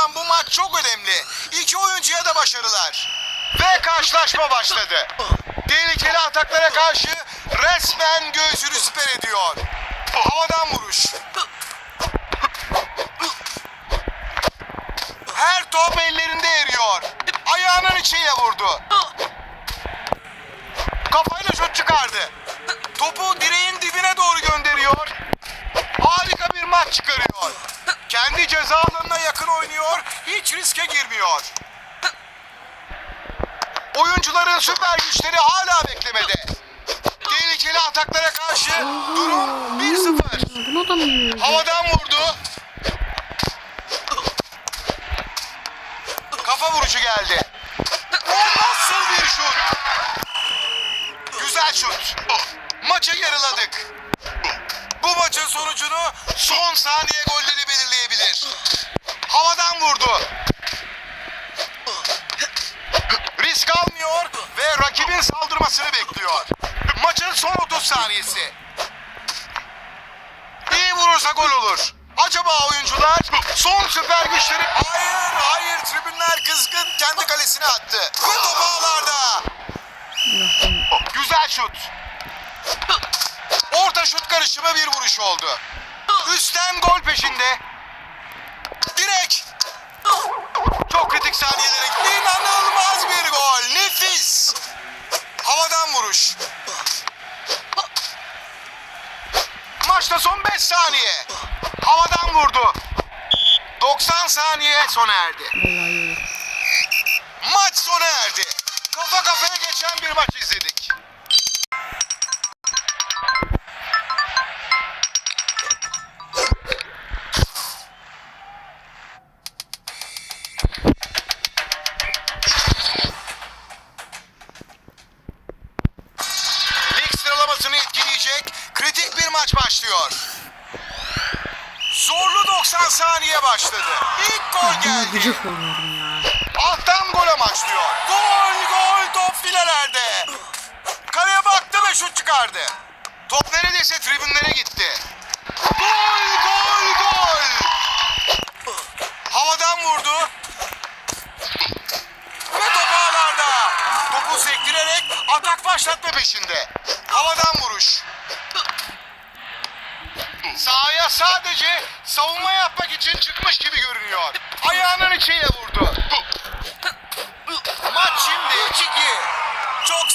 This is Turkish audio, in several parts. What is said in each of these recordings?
olan bu maç çok önemli. İki oyuncuya da başarılar. Ve karşılaşma başladı. Tehlikeli ataklara karşı resmen göğsünü siper ediyor. Havadan vuruş. Her top ellerinde eriyor. Ayağının içiyle vurdu. Kafayla şut çıkardı. Topu direğin dibine doğru gönderiyor. Harika bir maç çıkarıyor. Kendi ceza alanına yakın oynuyor. Hiç riske girmiyor. Oyuncuların süper güçleri hala beklemede. Tehlikeli ataklara karşı durum 1-0. Buna da mı yiyor? Havadan vurdu. Kafa vuruşu geldi. O nasıl bir şut? Güzel şut. Maçı yarıladık. Bu maçın sonucunu son saniye. Havadan vurdu. Risk almıyor ve rakibin saldırmasını bekliyor. Maçın son 30 saniyesi. İyi vurursa gol olur. Acaba oyuncular son süper güçleri... Hayır, hayır. Tribünler kızgın. Kendi kalesine attı. Ve top ağlarda. Güzel şut. Orta şut karışımı bir vuruş oldu. Üstten gol peşinde. Direk. Kritik saniyelere gitti. İnanılmaz bir gol. Nefis. Havadan vuruş. Maçta son 5 saniye. Havadan vurdu. 90 saniye sona erdi. Maç sona erdi. Kafa kafaya geçen bir maç izledik. Maç başlıyor. Zorlu 90 saniye başladı. İlk gol geldi. gıcık oluyorum ya. Alttan gol amaçlıyor. Gol gol top filelerde. Kaleye baktı ve şut çıkardı. Top neredeyse tribünlere gitti.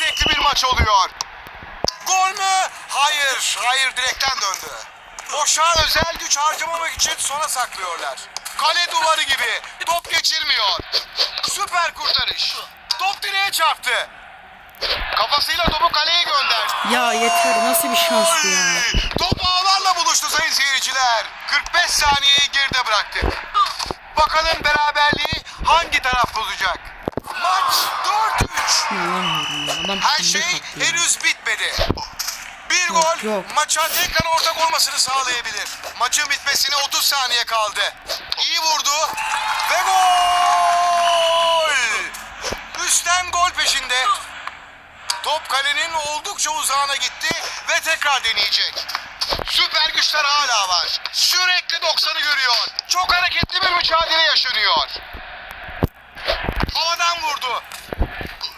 Zevkli bir maç oluyor. Gol mü? Hayır. Hayır direkten döndü. Boşa özel güç harcamamak için sona saklıyorlar. Kale duvarı gibi. Top geçirmiyor. Süper kurtarış. Top direğe çarptı. Kafasıyla topu kaleye gönderdi. Ya yeter nasıl bir şans bu ya. Top ağlarla buluştu sayın seyirciler. 45 saniyeyi geride bıraktık. Bakalım beraberliği gol yok. maça tekrar ortak olmasını sağlayabilir. Maçın bitmesine 30 saniye kaldı. İyi vurdu ve gol! Üstten gol peşinde. Top kalenin oldukça uzağına gitti ve tekrar deneyecek. Süper güçler hala var. Sürekli 90'ı görüyor. Çok hareketli bir mücadele yaşanıyor. Havadan vurdu.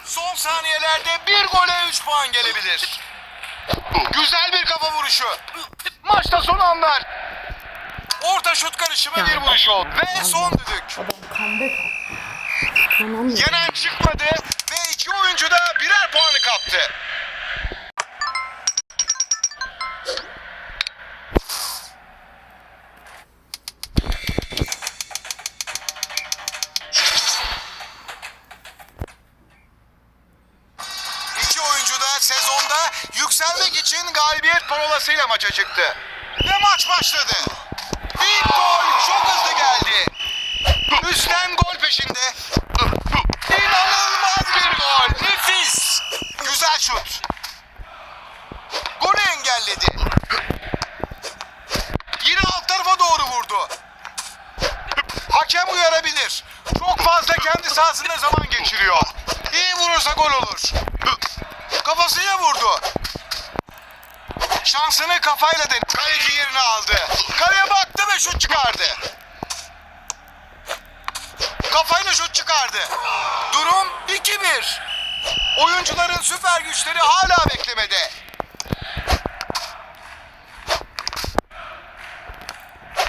Son saniyelerde bir gole 3 puan gelebilir. Güzel bir kafa vuruşu. Maçta son anlar. Orta şut karışımı Ya. bir vuruş oldu. Ve son düdük. Adam. Yenen çıkmadı ve iki oyuncu da birer puanı kaptı. Parolasıyla maça çıktı. Ve maç başladı. İlk gol çok hızlı geldi. Üstten gol peşinde. İnanılmaz bir gol. Nefis. Güzel şut. Golü engelledi. Yine alt tarafa doğru vurdu. Hakem uyarabilir. Çok fazla kendi sahasında zaman geçiriyor. İyi vurursa gol olur. Kafasıyla vurdu. Şansını kafayla denedi. Kaleci yerini aldı. Kaleye baktı ve şut çıkardı. Kafayla şut çıkardı. Durum 2-1. Oyuncuların süper güçleri hala beklemede.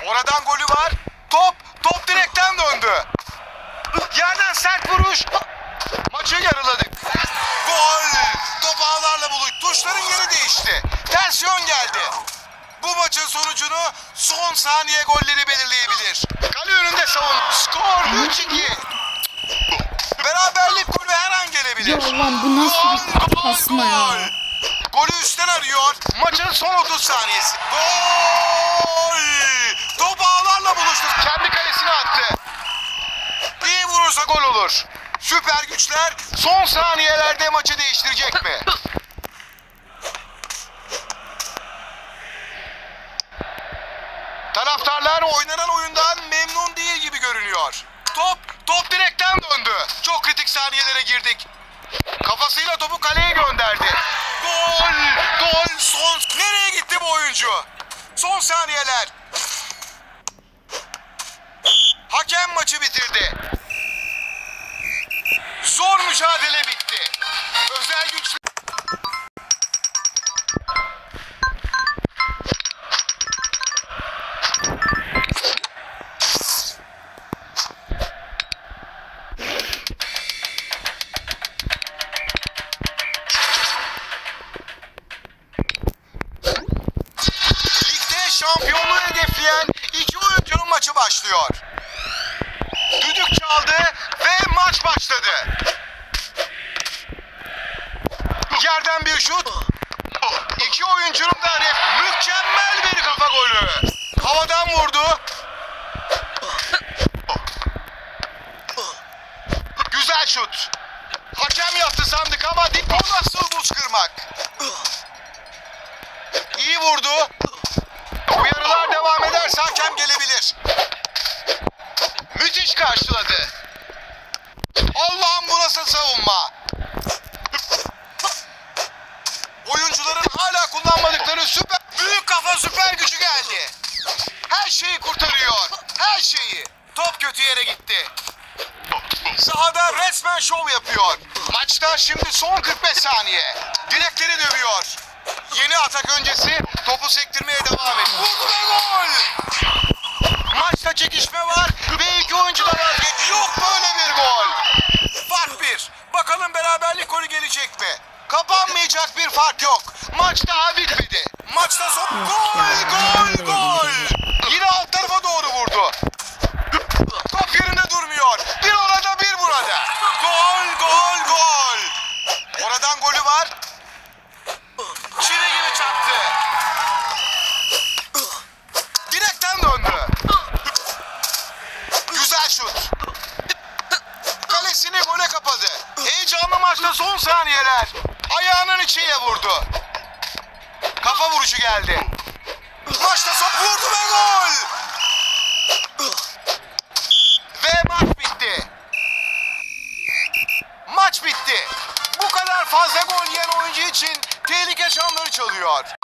Oradan golü var. Top, top direkten döndü. Yerden sert vuruş. Tersiyon geldi. Bu maçın sonucunu son saniye golleri belirleyebilir. Kale önünde savun. Skor 3-2. Beraberlik golü her an gelebilir. Ya ulan bu nasıl bir pasma ya? gol. Golü üstten arıyor. Maçın son 30 saniyesi. Gol! Top ağlarla buluştu. Kendi kalesine attı. İyi vurursa gol olur. Süper güçler son saniyelerde maçı değiştirecek mi? Taraftarlar oynanan oyundan memnun değil gibi görünüyor. Top, top direkten döndü. Çok kritik saniyelere girdik. Kafasıyla topu kaleye gönderdi. Gol! Gol! Son... Nereye gitti bu oyuncu? Son saniyeler. Hakem maçı bitirdi. Zor mücadele bitti. Özel güç... Düdük çaldı ve maç başladı. Yerden bir şut. İki oyuncunun da mükemmel bir kafa golü. Havadan vurdu. Güzel şut. Hakem yaptı sandık ama dik o nasıl buz kırmak? İyi vurdu. Uyarılar devam ederse hakem gelebilir. Müthiş karşıladı. Allah'ım bu nasıl savunma? Oyuncuların hala kullanmadıkları süper büyük kafa süper gücü geldi. Her şeyi kurtarıyor. Her şeyi. Top kötü yere gitti. Sahada resmen şov yapıyor. Maçta şimdi son 45 saniye. Direkleri dövüyor. Yeni atak öncesi topu sektirmeye devam ediyor. Vurdu ve gol! Maçta çekişme var ve iki oyuncu da vazgeçti. Yok böyle bir gol. Fark bir. Bakalım beraberlik golü gelecek mi? Kapanmayacak bir fark yok. Maç daha bitmedi. Maçta son gol, gol, gol. Yine alt tarafa çalıyor.